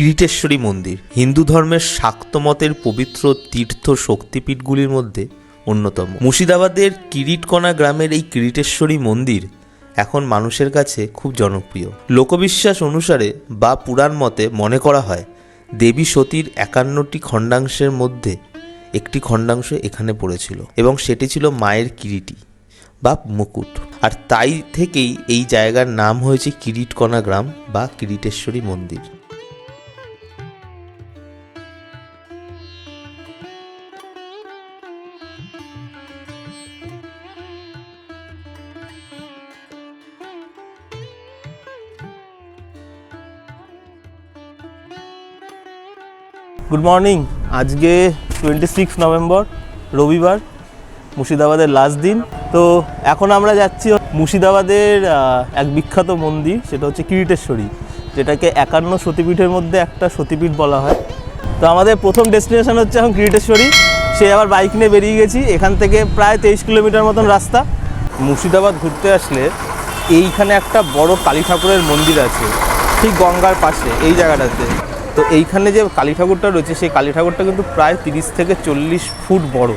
কিরিটেশ্বরী মন্দির। হিন্দু ধর্মের শাক্ত মতের পবিত্র তীর্থ শক্তিপীঠগুলির মধ্যে অন্যতম। মুর্শিদাবাদের কিরিটকণা গ্রামের এই কিরিটেশ্বরী মন্দির এখন মানুষের কাছে খুব জনপ্রিয়। লোকবিশ্বাস অনুসারে বা পুরাণ মতে মনে করা হয়, দেবী সতীর একান্নটি খণ্ডাংশের মধ্যে একটি খণ্ডাংশ এখানে পড়েছিল এবং সেটি ছিল মায়ের কিরিটি বা মুকুট। আর তাই থেকেই এই জায়গার নাম হয়েছে কিরিটকণা গ্রাম বা কিরিটেশ্বরী মন্দির। গুড মর্নিং আজকে টোয়েন্টি সিক্স নভেম্বর রবিবার, মুর্শিদাবাদের লাস্ট দিন। তো এখন আমরা যাচ্ছি মুর্শিদাবাদের এক বিখ্যাত মন্দির, সেটা হচ্ছে কিরিটেশ্বরী, যেটাকে একান্ন সতীপীঠের মধ্যে একটা সতীপীঠ বলা হয়। তো আমাদের প্রথম ডেস্টিনেশন হচ্ছে এখন কিরিটেশ্বরী। সে আবার বাইক নিয়ে বেরিয়ে গেছি, এখান থেকে প্রায় তেইশ কিলোমিটার মতন রাস্তা। মুর্শিদাবাদ ঘুরতে আসলে এইখানে একটা বড় কালী ঠাকুরের মন্দির আছে, ঠিক গঙ্গার পাশে, এই জায়গাটাতে। তো এইখানে যে কালী ঠাকুরটা রয়েছে, সেই কালী ঠাকুরটা কিন্তু প্রায় তিরিশ থেকে চল্লিশ ফুট বড়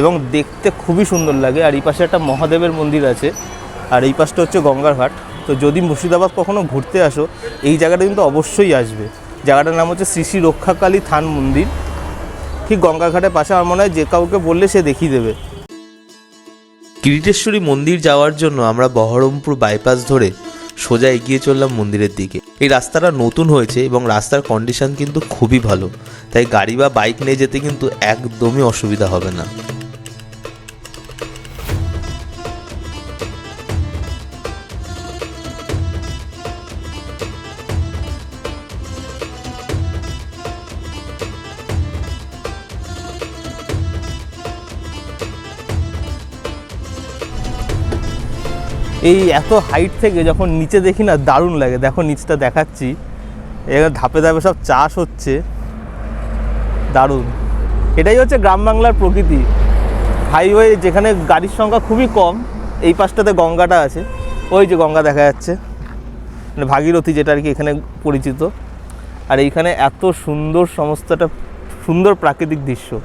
এবং দেখতে খুবই সুন্দর লাগে। আর এই পাশে একটা মহাদেবের মন্দির আছে, আর এই পাশটা হচ্ছে গঙ্গার ঘাট তো যদি মুর্শিদাবাদ কখনো ঘুরতে আসো, এই জায়গাটা কিন্তু অবশ্যই আসবে। জায়গাটার নাম হচ্ছে শ্রী শ্রী রক্ষাকালী থান মন্দির। ঠিক গঙ্গার ঘাটের পাশে আমার মনে হয় যে কাউকে বললে সে দেখিয়ে দেবে। কিরিটেশ্বরী মন্দির যাওয়ার জন্য আমরা বহরমপুর বাইপাস ধরে সোজা এগিয়ে চললাম মন্দিরের দিকে। এই রাস্তাটা নতুন হয়েছে এবং রাস্তার কন্ডিশন কিন্তু খুবই ভালো। তাই গাড়ি বা বাইক নিয়ে যেতে কিন্তু একদমই অসুবিধা হবে না। এই এত হাইট থেকে যখন নিচে দেখি না, দারুণ লাগে। দেখো নিচটা দেখাচ্ছি। এবার ধাপে ধাপে সব চাষ হচ্ছে। দারুণ। এটাই হচ্ছে গ্রাম বাংলার প্রকৃতি। হাইওয়ে যেখানে গাড়ির সংখ্যা খুবই কম, এই পাশটাতে গঙ্গাটা আছে। ওই যে গঙ্গা দেখা যাচ্ছে। মানে ভাগীরথী যেটা আর কি এখানে পরিচিত। আর এইখানে এত সুন্দর সমস্তটা, সুন্দর প্রাকৃতিক দৃশ্য।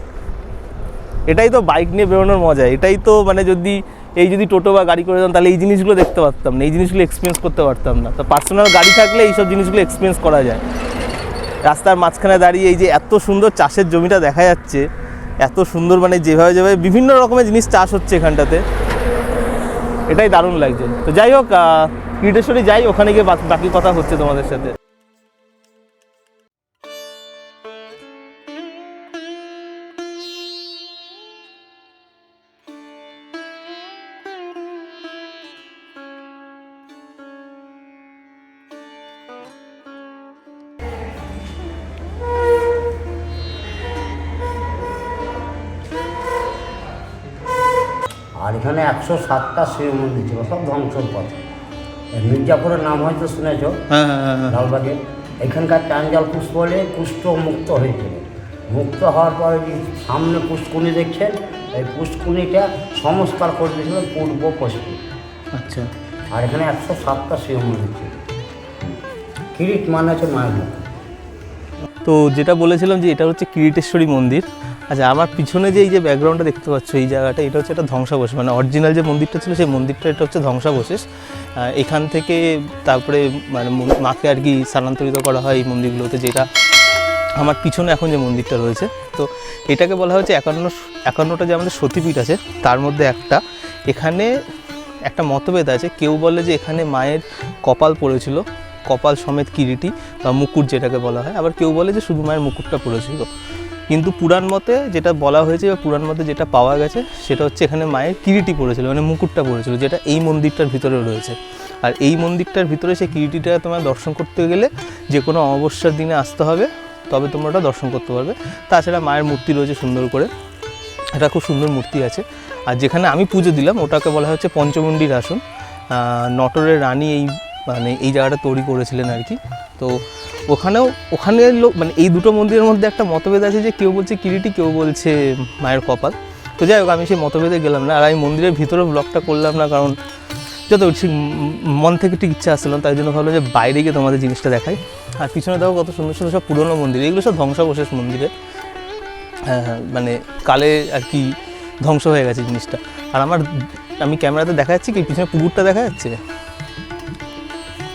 এটাই তো বাইক নিয়ে বেরোনোর মজা। এটাই তো মানে যদি এই যদি টোটো বা গাড়ি করে যেতাম তাহলে এই জিনিসগুলো দেখতে পারতাম না, এই জিনিসগুলো এক্সপিরিয়েন্স করতে পারতাম না। তো পার্সোনাল গাড়ি থাকলে এইসব জিনিসগুলো এক্সপিরিয়েন্স করা যায়। রাস্তার মাঝখানে দাঁড়িয়ে এই যে এত সুন্দর চাষের জমিটা দেখা যাচ্ছে, এত সুন্দর মানে যেভাবে যেভাবে বিভিন্ন রকমের জিনিস চাষ হচ্ছে এখানটাতে। এটাই দারুণ লাগছে। তো যাই হোক ক্রিটেশ্বরী যাই, ওখানে গিয়ে বাকি কথা হচ্ছে তোমাদের সাথে। আর এখানে একশো সাতটা শিব মন্দির ছিল সব ধ্বংসর পথে। এই মির্জাপুরের নাম হয়তো শুনেছ হ্যাঁ হ্যাঁ হ্যাঁ লালবাগে। এখানকার টাঙ্গাল পুষ্প বলে কুষ্ঠ মুক্ত হয়েছিল। মুক্ত হওয়ার পরে সামনে পুষ্কুনি দেখছেন এই পুষ্কুনিটা সংস্কার করে দিয়েছিল পূর্ব পশ্চিম। আচ্ছা। আর এখানে একশো সাতটা শিব মন্দির ছিল। কিরিট মানে হচ্ছে মায়ের তো যেটা বলেছিলাম যে এটা হচ্ছে কিরিটেশ্বরী মন্দির আচ্ছা আমার পিছনে যে এই যে ব্যাকগ্রাউন্ডটা দেখতে পাচ্ছ, এই জায়গাটা, এটা হচ্ছে একটা ধ্বংসাবশেষ। মানে অরিজিনাল যে মন্দিরটা ছিল, সেই মন্দিরটা, এটা হচ্ছে ধ্বংসাবশেষ। এখান থেকে তারপরে মানে মাকে আর কি স্থানান্তরিত করা হয় এই মন্দিরগুলোতে, যেটা আমার পিছনে এখন যে মন্দিরটা রয়েছে। তো এটাকে বলা হয়েছে একান্ন, একান্নটা যে আমাদের সতীপীঠ আছে, তার মধ্যে একটা। এখানে একটা মতভেদ আছে, কেউ বলে যে এখানে মায়ের কপাল পড়েছিল, কপাল সমেত কিরিটি বা মুকুট যেটাকে বলা হয়, আবার কেউ বলে যে শুধু মায়ের মুকুটটা পড়েছিল। কিন্তু পুরাণ মতে যেটা বলা হয়েছে বা পুরাণ মতে যেটা পাওয়া গেছে, সেটা হচ্ছে এখানে মায়ের কিরিটি পড়েছিল মানে মুকুটটা পড়েছিল, যেটা এই মন্দিরটার ভিতরে রয়েছে। আর এই মন্দিরটার ভিতরে সেই কিরিটিটা তোমার দর্শন করতে গেলে যে কোনো অমাবস্যার দিনে আসতে হবে, তবে তোমরা ওটা দর্শন করতে পারবে। তাছাড়া মায়ের মূর্তি রয়েছে সুন্দর করে, এটা খুব সুন্দর মূর্তি আছে। আর যেখানে আমি পুজো দিলাম, ওটাকে বলা হচ্ছে পঞ্চমুণ্ডির আসন। নটরের রানী এই মানে এই জায়গাটা তৈরি করেছিলেন আর কি। তো ওখানেও ওখানে লোক মানে এই দুটো মন্দিরের মধ্যে একটা মতভেদ আছে যে কেউ বলছে কিরিটি, কেউ বলছে মায়ের কপাল। তো যাই হোক, আমি সেই মতভেদে গেলাম না। আর আমি মন্দিরের ভিতরে ব্লগটা করলাম না, কারণ যত ঠিক মন থেকে ঠিক ইচ্ছা আসছিল তাই জন্য ভাবলো যে বাইরে গিয়ে তোমাদের জিনিসটা দেখাই। আর পিছনে দেখো কত সুন্দর সুন্দর সব পুরনো মন্দির। এগুলো সব ধ্বংসাবশেষ মন্দিরে। হ্যাঁ হ্যাঁ মানে কালে আর কি ধ্বংস হয়ে গেছে জিনিসটা। আর আমার, আমি ক্যামেরাতে দেখা যাচ্ছে কি, পিছনে পুকুরটা দেখা যাচ্ছে?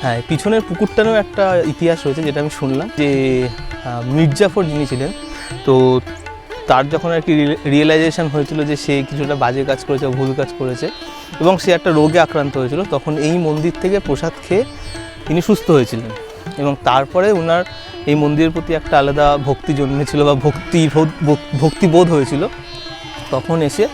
হ্যাঁ পিছনের পুকুরটারও একটা ইতিহাস রয়েছে যেটা আমি শুনলাম যে মির্জাফর যিনি ছিলেন, তো তার যখন আর কি রিয়েলাইজেশন হয়েছিল যে সে কিছুটা বাজে কাজ করেছে, ভুল কাজ করেছে এবং সে একটা রোগে আক্রান্ত হয়েছিল, তখন এই মন্দির থেকে প্রসাদ খেয়ে তিনি সুস্থ হয়েছিলেন এবং তারপরে ওনার এই মন্দিরের প্রতি একটা আলাদা ভক্তি জন্মেছিল বা ভক্তি ভক্তিবোধ হয়েছিল। তখন এসে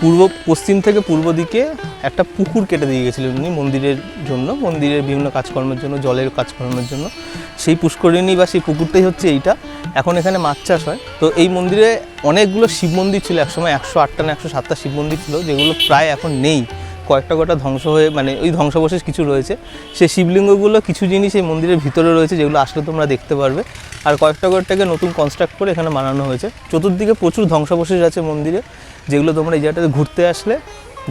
পূর্ব, পশ্চিম থেকে পূর্ব দিকে একটা পুকুর কেটে দিয়ে গেছিলেন উনি মন্দিরের জন্য, মন্দিরের বিভিন্ন কাজকর্মের জন্য, জলের কাজকর্মের জন্য। সেই পুষ্করিণী বা সেই পুকুরটাই হচ্ছে এইটা। এখন এখানে মাছ চাষ হয়। তো এই মন্দিরে অনেকগুলো শিব মন্দির ছিল। একসময় একশো আটটা না একশো সাতটা শিব মন্দির ছিল, যেগুলো প্রায় এখন নেই। কয়েকটা কটা ধ্বংস হয়ে মানে ওই ধ্বংসাবশেষ কিছু রয়েছে। সেই শিবলিঙ্গগুলো কিছু জিনিস এই মন্দিরের ভিতরে রয়েছে, যেগুলো আসলে তোমরা দেখতে পারবে। আর কয়েকটা কয়েকটাকে নতুন কনস্ট্রাক্ট করে এখানে বানানো হয়েছে। চতুর্দিকে প্রচুর ধ্বংসাবশেষ আছে মন্দিরে, যেগুলো তোমরা এই জায়গাটাতে ঘুরতে আসলে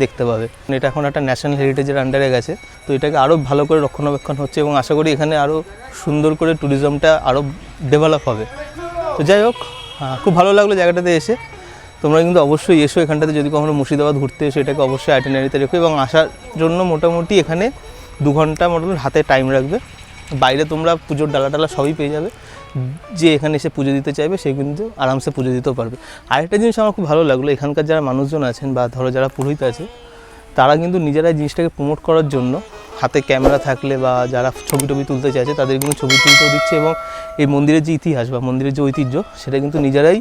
দেখতে পাবে। এটা এখন একটা ন্যাশনাল হেরিটেজের আন্ডারে গেছে। তো এটাকে আরও ভালো করে রক্ষণাবেক্ষণ হচ্ছে এবং আশা করি এখানে আরও সুন্দর করে ট্যুরিজমটা আরও ডেভেলপ হবে। তো যাই হোক খুব ভালো লাগল জায়গাটাতে এসে। তোমরা কিন্তু অবশ্যই এসো এখানটাতে, যদি কখনো মুর্শিদাবাদ ঘুরতে এসো, এটাকে অবশ্যই আইটেনারিতে রেখো এবং আসার জন্য মোটামুটি এখানে দু ঘণ্টা মোটামুটি হাতে টাইম রাখবে। বাইরে তোমরা পুজোর ডালা টালা সবই পেয়ে যাবে। যে এখানে এসে পুজো দিতে চাইবে, সে কিন্তু আরামসে পুজো দিতেও পারবে। আরেকটা জিনিস আমার খুব ভালো লাগল, এখানকার যারা মানুষজন আছেন বা ধরো যারা পুরোহিত আছে, তারা কিন্তু নিজেরাই জিনিসটাকে প্রমোট করার জন্য হাতে ক্যামেরা থাকলে বা যারা ছবি টবি তুলতে চাইছে, তাদের কিন্তু ছবি তুলতেও দিচ্ছে এবং এই মন্দিরের যে ইতিহাস বা মন্দিরের যে ঐতিহ্য, সেটা কিন্তু নিজেরাই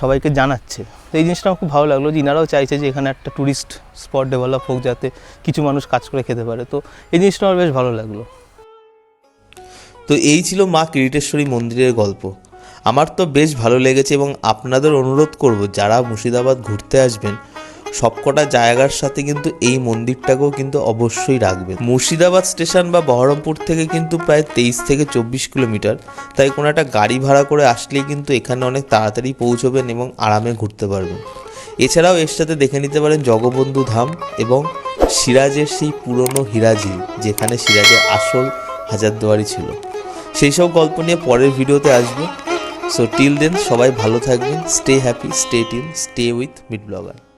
সবাইকে জানাচ্ছে। তো এই জিনিসটা আমার খুব ভালো লাগল যে ইনারাও চাইছে যে এখানে একটা ট্যুরিস্ট স্পট ডেভেলপ হোক যাতে কিছু মানুষ কাজ করে খেতে পারে। তো এই জিনিসটা আমার বেশ ভালো লাগল। তো এই ছিল মা কিরিটেশ্বরী মন্দিরের গল্প। আমার তো বেশ ভালো লেগেছে এবং আপনাদের অনুরোধ করব, যারা মুর্শিদাবাদ ঘুরতে আসবেন সবকটা জায়গার সাথে কিন্তু এই মন্দিরটাকেও কিন্তু অবশ্যই রাখবেন মুর্শিদাবাদ স্টেশন বা বহরমপুর থেকে কিন্তু প্রায় তেইশ থেকে চব্বিশ কিলোমিটার। তাই কোনো একটা গাড়ি ভাড়া করে আসলেই কিন্তু এখানে অনেক তাড়াতাড়ি পৌঁছবেন এবং আরামে ঘুরতে পারবেন। এছাড়াও এর সাথে দেখে নিতে পারেন জগবন্ধু ধাম এবং সিরাজের সেই পুরনো হিরাজি যেখানে সিরাজের আসল হাজারদুয়ারি ছিল। সেই সব গল্প নিয়ে পরের ভিডিওতে আসব। সো টিল দেন সবাই ভালো থাকবেন stay happy stay till stay with mid blogger